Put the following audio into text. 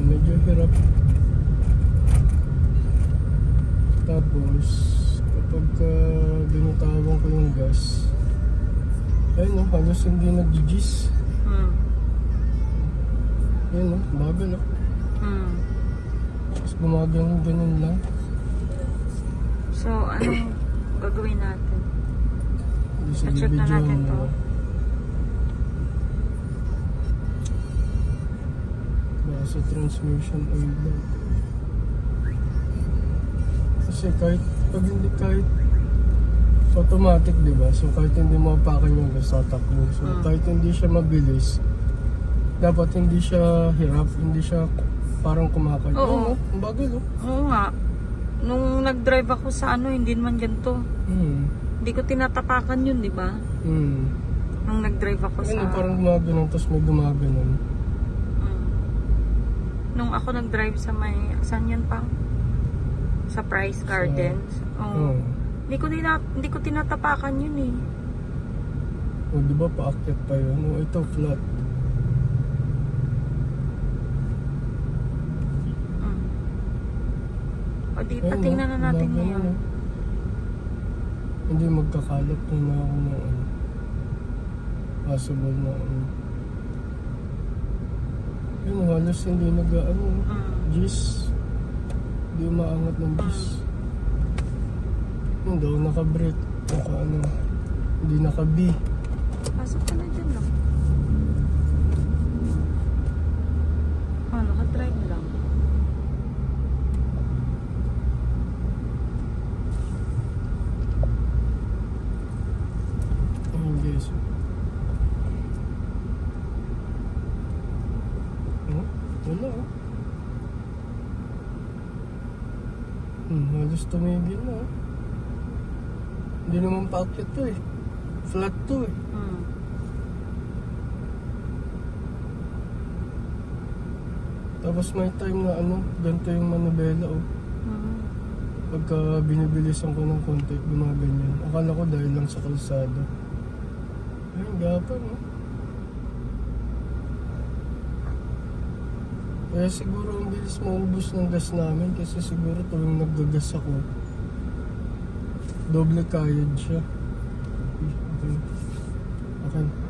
medyo hirap. Tapos, kapag uh, ko yung gas, ayun no, halos hindi nag-gis. Hmm. Ayun no, bagal no. Hmm. Tapos gumaganong ganun lang. So, anong gagawin natin? Sa I-check na natin to. Sa transmission oil lang. Kasi kahit, pag hindi kahit automatic, di ba? So kahit hindi mo apakan yung gas, tatakbo. So Mm. kahit hindi siya mabilis, dapat hindi siya hirap, hindi siya parang kumakal. Oo. no? Ang bagal, oh. Oo nga. Nung nag-drive ako sa ano, hindi naman ganito. Hmm. Hindi ko tinatapakan yun, di ba? Hmm. Nung nag-drive ako sa... Ano, parang gumaganon, tapos may gumaganon. Nung ako nag-drive sa may... Saan yan pang? Sa Price Gardens. Oo. Oo. Hindi ko, tina- hindi ko tinatapakan yun eh. O, di ba paakyat pa yun? O, ito flat. Mm. O di, Ayun, patingnan na oh, natin gumagano, ngayon. oh. Hindi magkakalap na na ako na ano. Possible na ano. Yun, halos hindi nag ano. Gis. Hindi umaangat ng gis. Yun daw, naka-brake. Naka ano. Hindi naka-B. Pasok ka na dyan lang. Ah, naka-drive lang. Ayun guys. Oh, wala oh. Hmm, halos tumigil na oh. Hindi naman paakyat to eh. Flat to eh. Mm. Tapos may time na ano, ganito yung manubela oh. Mm. Pagka binibilisan ko ng konti, gumaganyan. Akala ko dahil lang sa kalsada. Ayun, gapang oh. Kaya siguro ang bilis maubos ng gas namin kasi siguro tuwing naggagas ako, doble kayod siya. Okay. Okay.